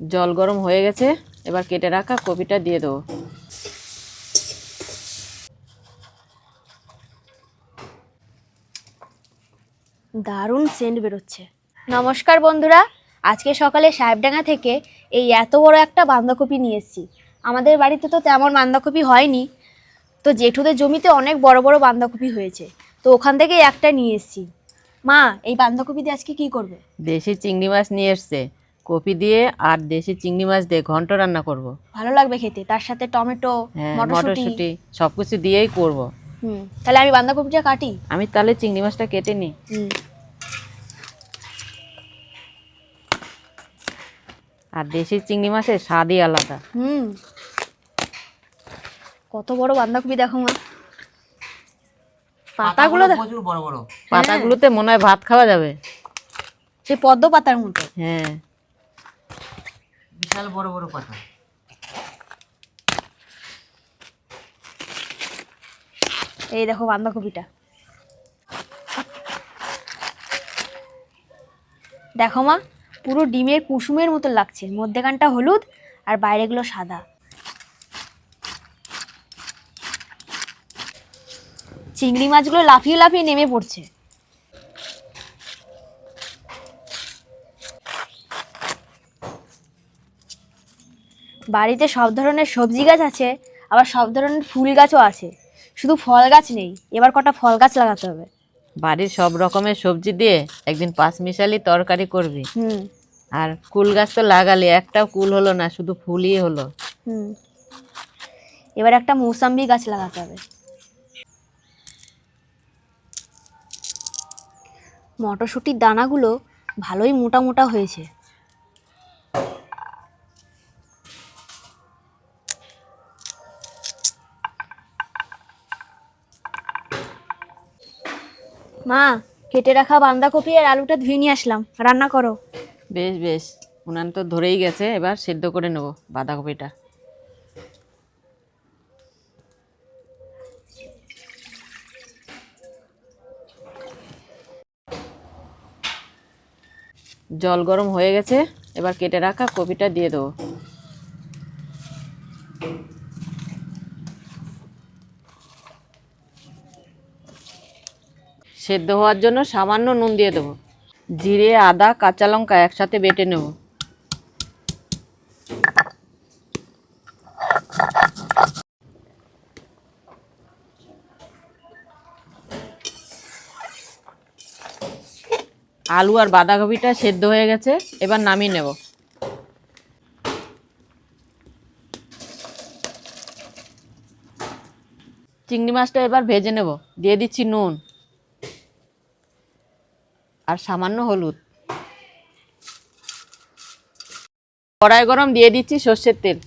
জল গরম হয়ে গেছে এবার কেটে রাখা কপিটা দিয়ে দেবো। দারুণ সেন্ট বেরোচ্ছে। নমস্কার বন্ধুরা আজকে সকালে সাহেবডাঙ্গা থেকে এই এত বড় একটা বাঁধাকপি নিয়ে এসেছি। আমাদের বাড়িতে তো তেমন বাঁধাকপি হয়নি। তো জেঠুদের জমিতে অনেক বড় বড় বাঁধাকপি হয়েছে। তো ওখান থেকে একটা নিয়ে এসেছি। মা এই বাঁধাকপি দিয়ে আজকে কি করবে? দেশি চিংড়ি মাছ নিয়ে এসছে। কপি দিয়ে আর দেশি চিংড়ি মাছ দিয়ে ঘন্ট রান্না করব। ভালো লাগবে খেতে তার সাথে টমেটো হ্যাঁ মটরশুঁটি। মটরশুঁটি সব কিছু দিয়েই করব। হুম তাহলে আমি বাঁধাকপিটা কাটি। আমি তাহলে চিংড়ি মাছটা কেটে নিই। আর দেশি চিংড়ি মাছের স্বাদই আলাদা। হুম। কত বড় বাঁধাকপি দেখো মা। পাতাগুলো দেখ- প্রচুর বড় বড়। পাতাগুলোতে মনে হয় ভাত খাওয়া যাবে। সেই পদ্ম পাতার মতো। হ্যাঁ। বিশাল বড় বড় পাতা। এই দেখো বাঁধাকপিটা। দেখো মা, পুরো ডিমের কুসুমের মতো লাগছে। মধ্যেখানটা হলুদ আর বাইরেগুলো সাদা। চিংড়ি মাছগুলো লাফিয়ে লাফিয়ে নেমে পড়ছে। বাড়িতে সব ধরনের সবজি গাছ আছে আবার সব ধরনের ফুল গাছও আছে। শুধু ফল গাছ নেই এবার কটা ফল গাছ লাগাতে হবে। বাড়ির সব রকমের সবজি দিয়ে একদিন পাঁচ মিশালি তরকারি করবি। হুম। আর কুল গাছ তো লাগালি একটাও কুল হলো না শুধু ফুলই হলো। হুম। এবার একটা মৌসাম্বি গাছ লাগাতে হবে। মটরশুঁটির দানাগুলো ভালোই মোটা মোটা হয়েছে। মা, কেটে রাখা বাঁধাকপি আর আলুটা ধুয়ে নিয়ে আসলাম। রান্না করো। বেশ বেশ। উনান তো ধরেই গেছে, এবার সেদ্ধ করে নেব বাঁধাকপিটা। জল গরম হয়ে গেছে, এবার কেটে রাখা কপিটা দিয়ে দেবো। সেদ্ধ হওয়ার জন্য সামান্য নুন দিয়ে দেবো। জিরে, আদা, কাঁচা লঙ্কা একসাথে বেটে নেব। আলু আর বাঁধাকপিটা সেদ্ধ হয়ে গেছে, এবার নামিয়ে নেব। চিংড়ি মাছটা এবার ভেজে নেব। দিয়ে দিচ্ছি নুন। আর সামান্য হলুদ। কড়াই গরম দিয়ে দিচ্ছি সর্ষের তেল।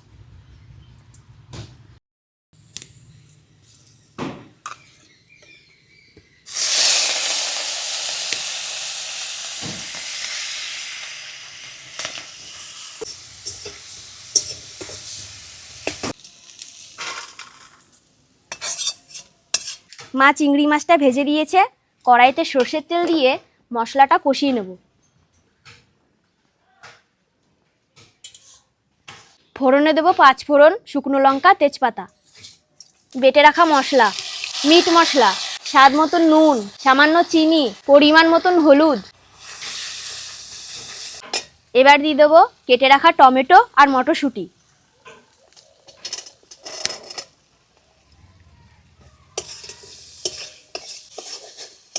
মা চিংড়ি মাছটা ভেজে দিয়েছে। কড়াইতে সর্ষের তেল দিয়ে মশলাটা কষিয়ে নেব। ফোড়নে দেবো পাঁচ ফোড়ন, শুকনো লঙ্কা, তেজপাতা। বেটে রাখা মশলা, মিট মশলা, স্বাদ মতন নুন, সামান্য চিনি, পরিমাণ মতন হলুদ। এবার দিয়ে দেবো কেটে রাখা টমেটো আর মটরশুঁটি।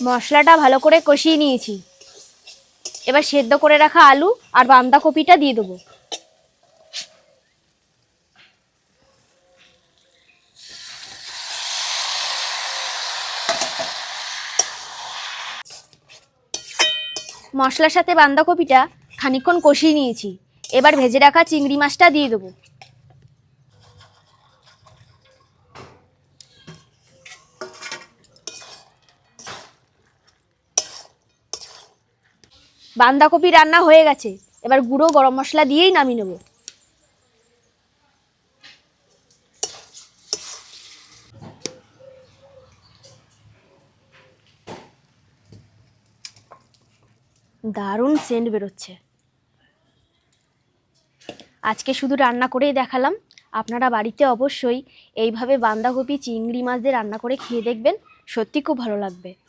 মশলাটা ভালো করে কষিয়ে নিয়েছি। এবার সেদ্ধ করে রাখা আলু আর বাঁধাকপিটা দিয়ে দেবো। মশলার সাথে বাঁধাকপিটা খানিকক্ষণ কষিয়ে নিয়েছি। এবার ভেজে রাখা চিংড়ি মাছটা দিয়ে দেবো। বাঁধাকপি রান্না হয়ে গেছে। এবার গুঁড়ো গরম মশলা দিয়েই নামিয়ে নেব। দারুণ সেন্ট বেরোচ্ছে। আজকে শুধু রান্না করেই দেখালাম। আপনারা বাড়িতে অবশ্যই এইভাবে বাঁধাকপি, চিংড়ি মাছ দিয়ে রান্না করে খেয়ে দেখবেন। সত্যি খুব ভালো লাগবে।